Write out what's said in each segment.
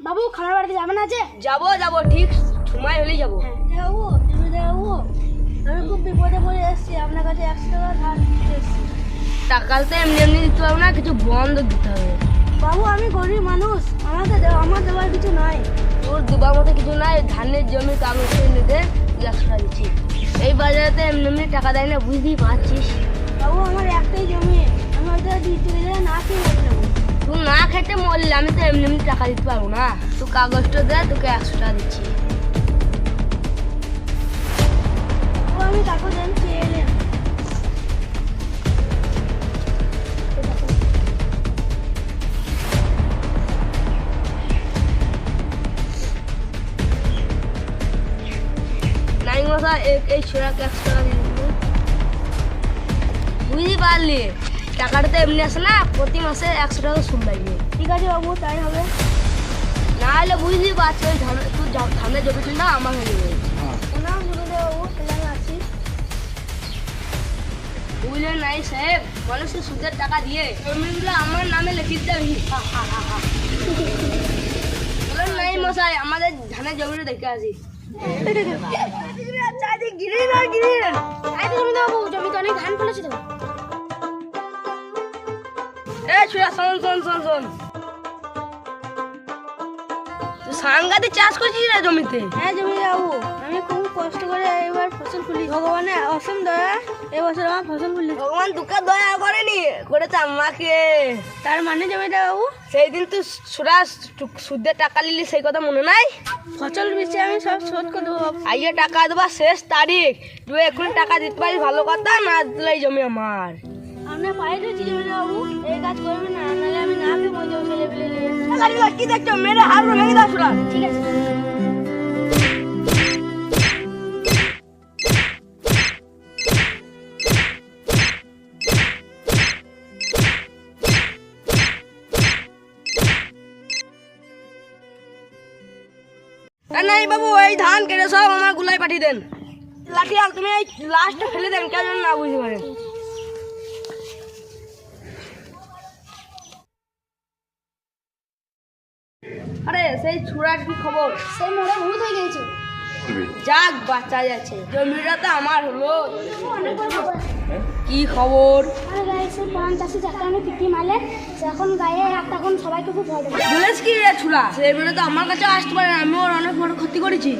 বাবু খাবার বাড়িতে যাবে না যে? যাব যাব ঠিক সময় হলেই যাব। বাবু বাবু আমি খুব বিপদে পড়ে এসেছি আপনার কাছে একশো টাকা ধার দিতে এসেছি। টাকা তো এমনি এমনি দিতে পারব না কিছু বন্ধ দিতে হবে। বাবু আমি গরিব মানুষ আমাকে আমার দেওয়ার কিছু নাই। তোর দুবার মতো কিছু নাই ধানের জমি কাগজ করে নিতে একশো টাকা দিচ্ছি। এই বাজারেতে এমনি এমনি টাকা দেয় না বুঝতেই পারছিস। বাবু আমার একটাই জমি আমি হয়তো দিতে গেলে যাব খেতে মরলে আমি তো এমনি এমনি টাকা দিতে পারব না। তুই কাগজটা দে, তোকে একশো টাকা দিচ্ছি। আমি নাই। মশা এই- ছোড়াকে একশো টাকা দিয়ে বুঝতে পারলি? টাকাটা তো এমনি আসে না প্রতি মাসে একশো টাকা সুদ লাগবে ঠিক আছে বাবু তাই হবে না হলে বুঝতেই পারছি ওই ধান তুই ধানের জমিটা না আমার হয়ে যাবে বুঝলেন নাই সাহেব মানুষের সুদের টাকা দিয়ে জমিগুলো আমার নামে লিখে দিতে হবে হা, হা, হা, হা। বলেন নাই মশাই আমাদের ধানের জমিটা দেখে আসি জমি জমিতে অনেক ধান ফলেছে তো এ শোন শোন শোন শোন তুই চাষ করছিস রে জমিতে? হ্যাঁ জমি বাবু আমি খুব কষ্ট করে এবার ফসল ফুলি ভগবানের অসীম দয়া এবছর আমার ফসল ভগবান তোকে দয়া করেনি করেছে আমাকে তার মানে জমিটা বাবু সেই দিন তুই সুরা সুদের টাকা নিলি সেই কথা মনে নাই? ফসল বেচে আমি সব শোধ করে দেবো আইয়ে টাকা দেবা শেষ তারিখ। তুই এখন টাকা দিতে পারিস ভালো কথা না দিলে জমি আমার। আপনার পায়ে ধরছি বাবু। এই কাজ করবেন না নাহলে আমি না খেয়ে মরে ছেলে পেলে কি দেখছ? মেরে হার ভেঙে দাও সুরা ঠিক আছে। নাই বাবু এই ধান কেটে সব আমার গুলাই পাঠিয়ে দেন। লাঠি আর তুমি এই লাস্টে ফেলে দেন কেউ যেন না বুঝতে পারেন। আরে সেই ছুড়ার কি খবর? সেই মোড়ে ভূত হয়ে গেছে যাক বাচ্চা যাচ্ছে। জমিটা তো আমার হলো। কি খবর? আরে পান চাষি যাকে আমি পিটি এখন গায়ে একটা এখন সবাইকে খুব ভয় দেবে বলেছ কি রে ছুড়া সেই মেয়ে তো আমার কাছে আসতে পারে আমি ওর অনেক বড় ক্ষতি করেছি।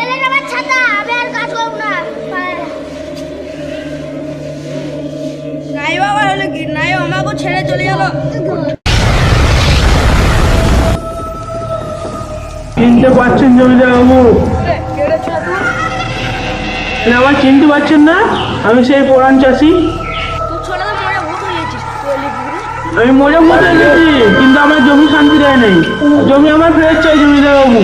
এলে আমার ছাতা আমি আর কাজ করব না। নাই বাবা হলো কি? নাই আমাকে ছেড়ে চলে গেল। চিনতে পারছেন জমিদার বাবু আমার চিনতে পারছেন না? আমি সেই পুরান চাষি। আমি মজা মজা গেছি কিন্তু আমার জমি শান্তি দেয় নাই। জমি আমার ফেরত চাই জমিদার বাবু